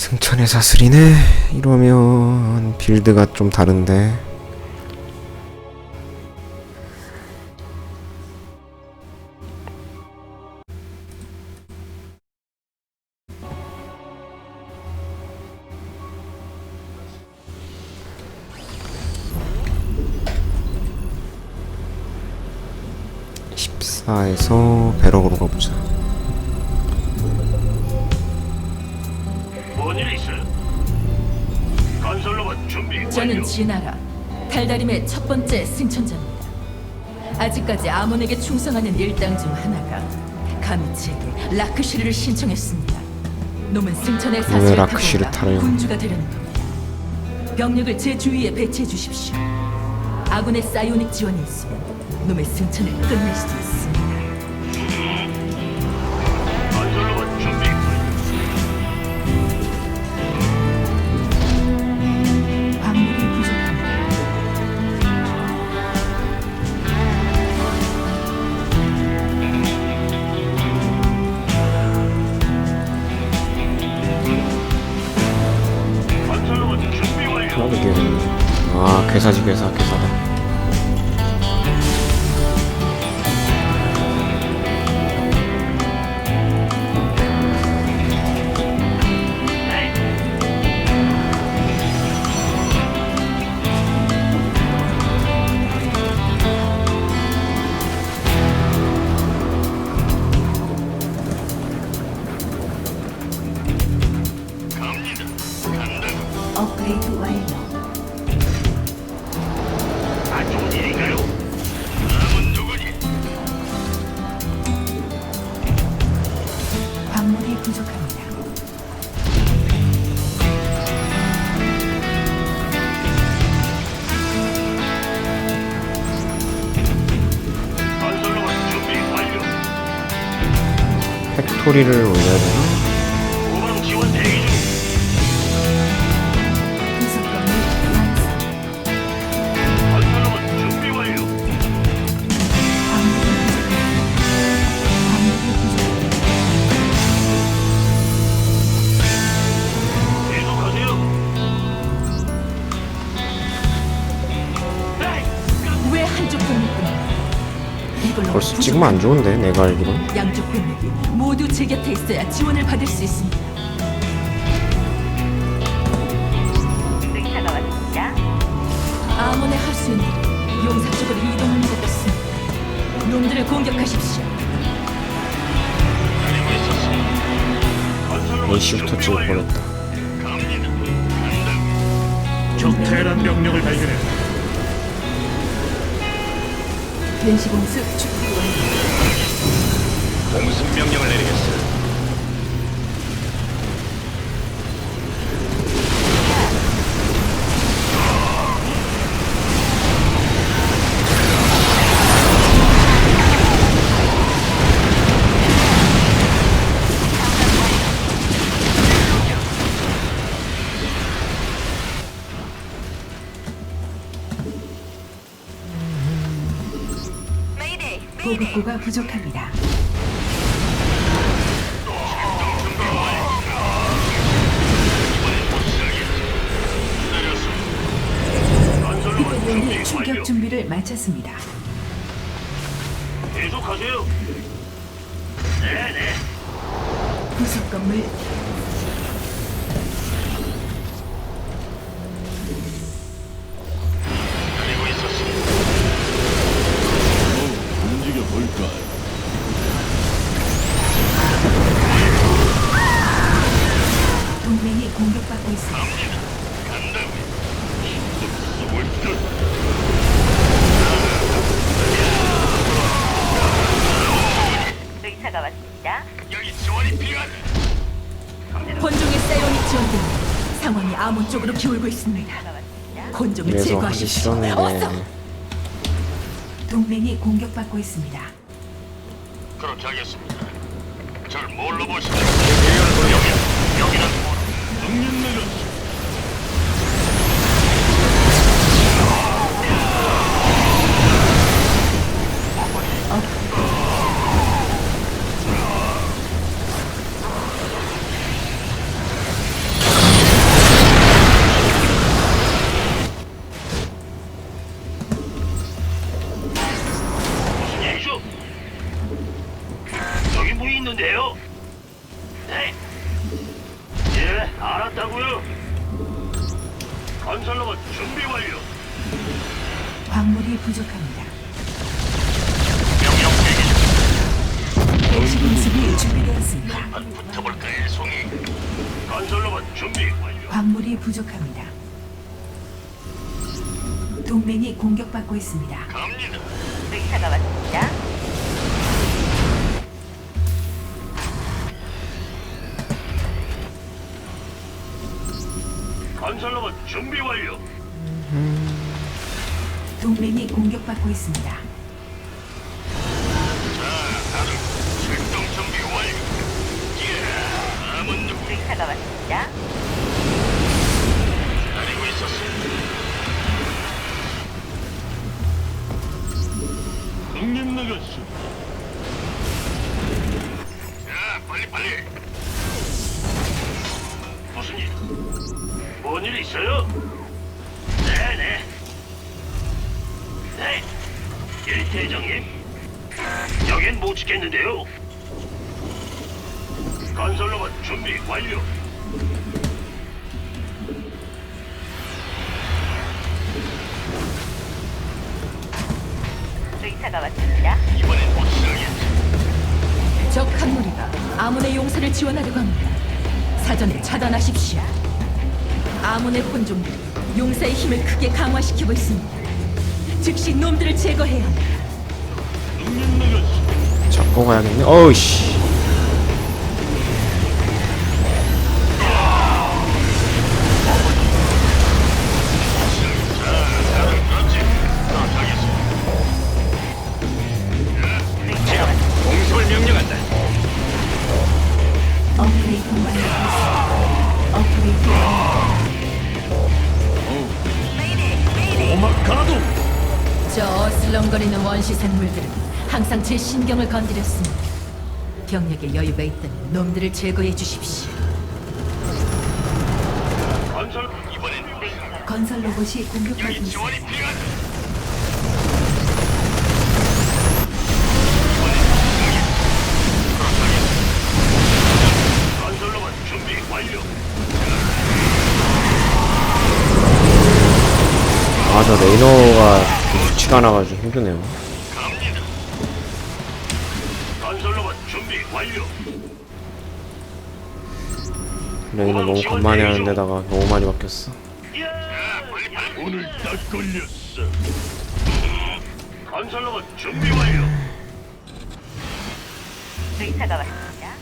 승천의 사슬이네. 이러면 빌드가 좀 다른데. (14에서) 배럭으로 가보자 진아라 달다림의 첫 번째 승천자입니다. 아직까지 아몬에게 충성하는 일당 중 하나가 가미치에게 라크시르를 신청했습니다. 놈은 승천의 왜 타고 라크시를 올라 타래요? 군주가 되려는 겁니다. 병력을 제 주위에 배치해 주십시오. 아군의 사이오닉 지원이 있으면 놈의 승천을 끝낼 수도 있습니다. 업그레이드 완료. 아 좋은 일인가요? 남은 누구니? 광물이 부족합니다. 건설로봇 준비 완료. 팩토리를 올려야 되나? 찍으면 안 좋은데 내가 알기론 양쪽 군입이 모두 제 곁에 있어야 지원을 받을 수 있습니다. 의사가 왔습니다. 아몬의 하수인들이 용사 쪽으로 이동하는 것 같습니다. 놈들을 공격하십시오. 준비 찍을. 뻔했다 갑니다. 간다. 적 테란 병력을 발견했다. 변시공습 완료. 공습 명령을 내리겠어. 보급고가 부족합니다. 마쳤습니다. 계속하세요. 있습니다. 그래서 하기 제거하십시오. 어서! 싫었는데 동맹이 공격받고 있습니다. 그렇게 하겠습니다. 절 뭘로 보시죠? 여기, 여기는? 능력 내 좋은데요? 네? 예, 알았다고요. 건설로봇 준비 완료. 광물이 부족합니다. 명령 대기 중. 대시 공습이 준비되었습니다. 한 붙어볼까요, 송이? 건설로봇 준비 완료. 광물이 부족합니다. 동맹이 공격받고 있습니다. 갑니다. 네, 의사가 왔습니다. 건설로봇 준비 완료. 동맹이 공격받고 있습니다. 자, 다들 출동 준비 완료. 예, 남은 누구 의사가 왔습니다. 기다리고 있었어. 형님 나갔어. 뭔일 있어요? 네네. 네. 일대장님. 여긴 못 지켰는데요. 건설로봇 준비 완료. 의사가 왔습니다. 이번엔 확실하겠지. 적한 무리가 아문의 용사를 지원하려고 합니다. 사전에 차단하십시오. 아문의 본종들이 용사의 힘을 크게 강화시키고 있습니다. 즉시 놈들을 제거해야 합니다. 잡고 가야겠네 어우씨 생물들은 항상 제 신경을 건드렸습니다. 병력에 여유가 있다면 놈들을 제거해 주십시오. 건설 이번엔. 건설 로봇이 공격받고 여기 있습니다. 지원이 필요하다. 건설로봇 준비 완료. 아 저 레이너가 좋지가 않아가지고 힘드네요 완료. 레이너 너무 간만에 하는 데다가 너무 많이 바뀌었어 빨리. 오늘 딱 걸렸어. 건설로봇 준비 완료. 의사가 왔습니다.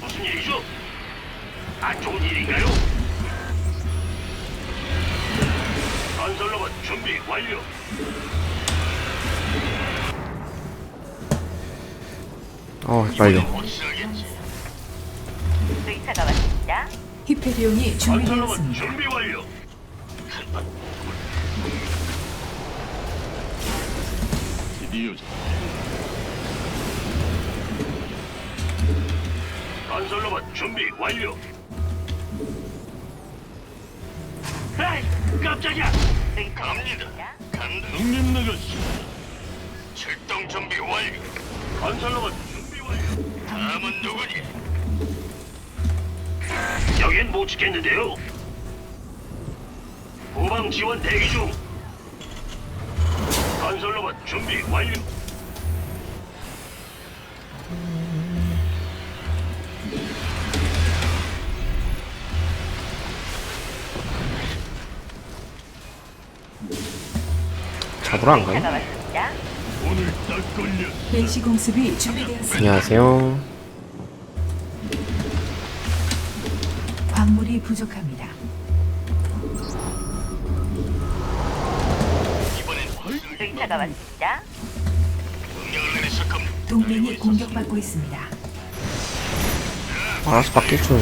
무슨 일이죠? 안 좋은 일인가요? 건설로봇 준비 완료. 어 헷갈려. 의사가 왔습니다. 히페리온이 건설로봇 준비되었습니다. 준비 완료. 드디어 건설로봇 준비 완료. 에이, 깜짝이야. 의사가 갑니다. 왔습니다. 나갔어. 출동 준비 완료. 건설로봇. 다음은 누구니? 여긴 못 지켰는데요. 후방 지원 대기 중. 건설로봇 준비 완료. 잡으러 안 가요? 오늘 딱 걸렸어. 벤시 공습이 준비되었습니다. 안녕하세요 부족합니다. 이번엔 확실하게 의사가 왔습니다. 명령을 내리실 겁니다. 동맹이 공격받고 있습니다. 알아서 줄업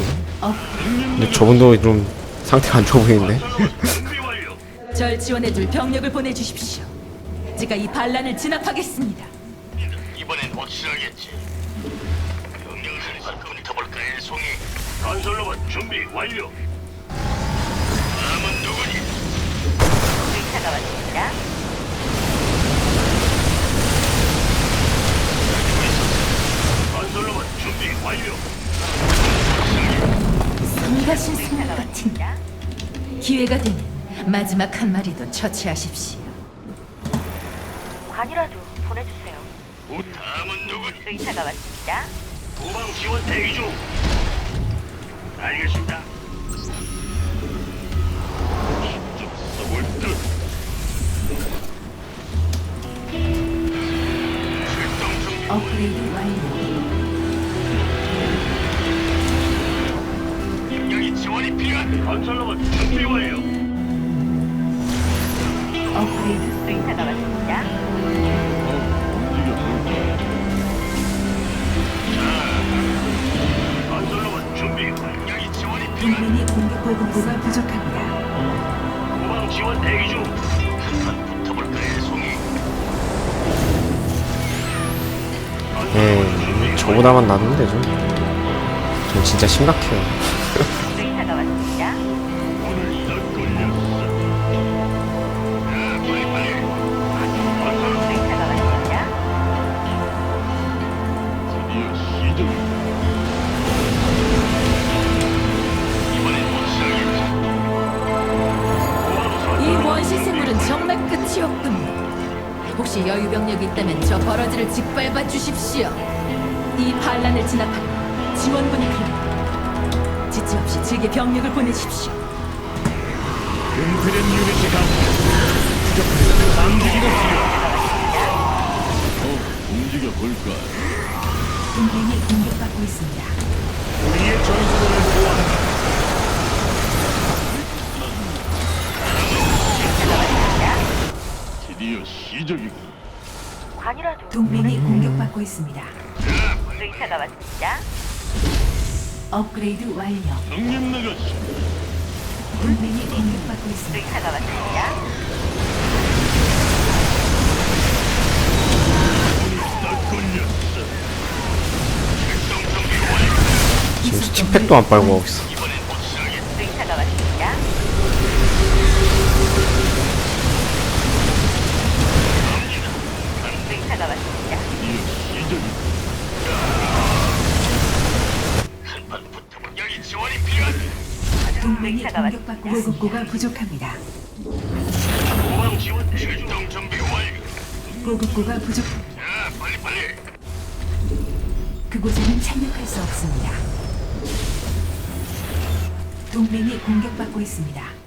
근데 저분도 좀 상태가 안 좋아 보이는데 건설로봇 준비 완료. 절 지원해줄 병력을 보내주십시오. 제가 이 반란을 진압하겠습니다. 이번엔 확실하겠지. 명령을 내리실 겁니다. 볼까요, 송이? 건설로봇 준비 완료. 다음은 누구니? 의사가 왔습니다. 건설로봇 준비 완료. 성가신 승리 의사가 같은 왔습니다. 기회가 되면 마지막 한 마리도 처치하십시오. 관이라도 보내주세요. 다음은 누구? 의사가 왔습니다. 후방 지원 대기 중. 알겠습니다. 출동 준비. 업그레이드 완료. 여기 지원이 필요한 건설로봇 준비 완료. 업그레이드 의사가 왔습니다. 여기 지원이 필요한 동맹이 공격 보급고가 부족합니다. 후방 지원 대기 중. 한판 붙어볼까요, 송이? 예, 저보다만 나누면 되죠. 전 진짜 심각해요. 의사가 왔습니다. 오늘 딱 걸렸어. 자, 빨리 빨리. 건설로봇 의사가 왔습니다. 드디어 시작 혹시 여유 병력이 있다면 저 버러지를 짓밟아 주십시오. 이 반란을 진압하려 지원군이 필요합니다. 지체 없이 제게 병력을 보내십시오. 은폐된 유닛이. 부족합니다. 움직이가 필요하다. 어, 움직여 볼까? 동맹이 공격받고 있습니다. 우리의 전선을 보호한다. 시작이고 관이라도 동맹이 공격받고 있습니다. 의사가 왔습니다. 업그레이드 완료. 형님 나가시. 동맹이 공격받고 있습니다. 의사가 왔습니다. 지금 스팀팩도 안 빨고 가고 있어. 보급고가 부족합니다. 보급고가 부족합니다. 자, 빨리 빨리. 그곳에는 착륙할 수 없습니다. 동맹이 공격받고 있습니다.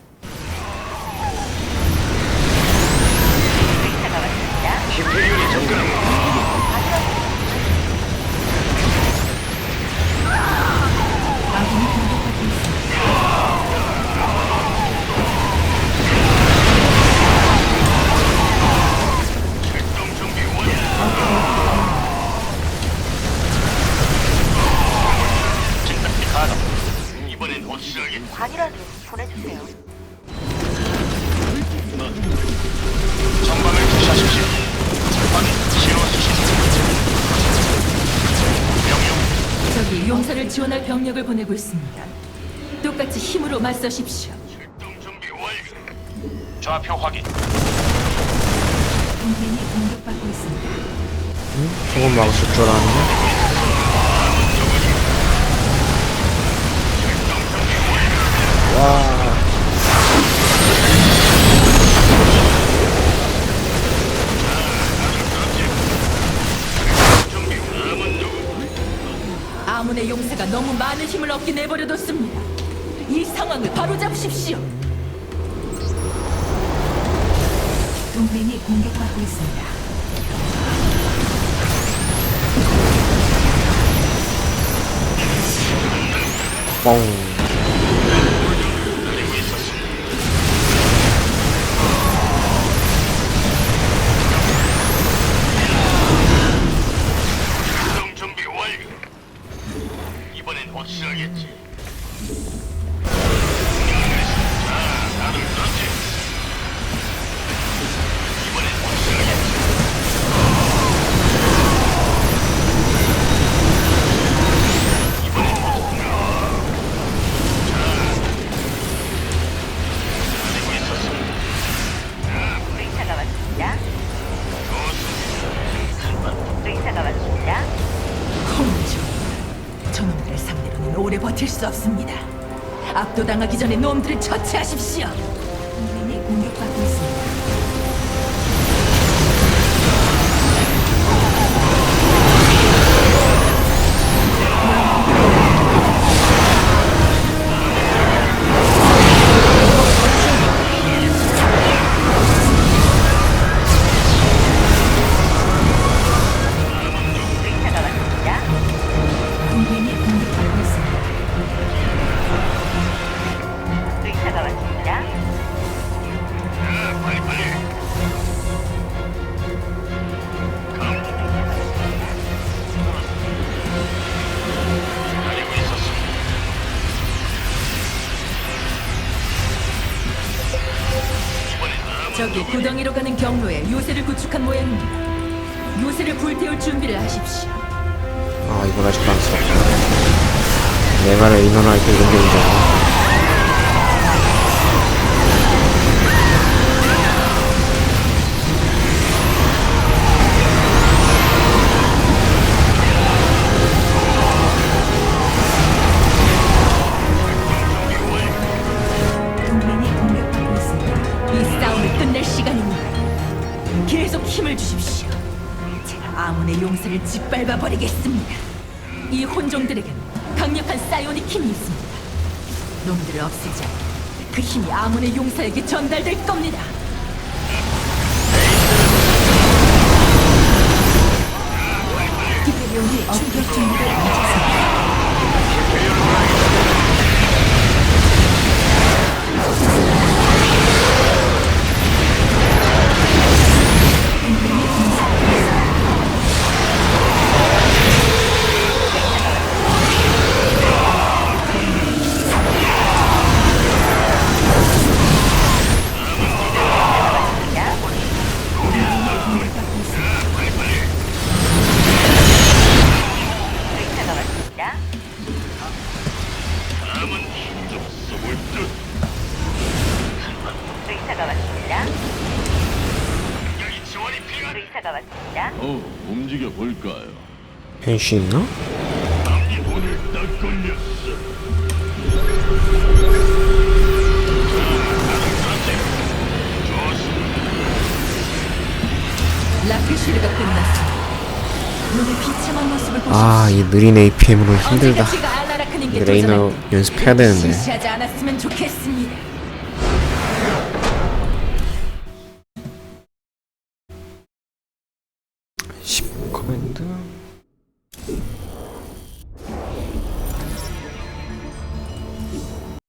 저기 용사를 지원할 병력을 보내고 있습니다. 똑같이 힘으로 맞서십시오. 출동 준비 완료. 좌표 확인. 동맹이 공격받고 있습니다. 조금 막았을 줄 알았는데. 와, 용사가 너무 많은 힘을 얻게 내버려뒀습니다. 이 상황을 바로잡으십시오. 동맹이 공격받고 있습니다. 뻥. 압도당하기 전에 놈들을 처치하십시오. 저기 구덩이로 가는 경로에 요새를 구축한 모양입니다. 요새를 불태울 준비를 하십시오. 아 이건 아직 안 썼구나 내가를 인원할 때 이런 게 문제야 계속 힘을 주십시오. 제가 아몬의 용사를 짓밟아 버리겠습니다. 이 혼종들에겐 강력한 사이오닉 힘이 있습니다. 놈들을 없애자 그 힘이 아몬의 용사에게 전달될 겁니다. 기대용이 충격 준비를 펜시 있나? 비참한 모습을 보십시오. 아 이 느린 APM으로 힘들다 레이너 도전할 연습해야 되는데 실시하지 않았으면 좋겠습니다.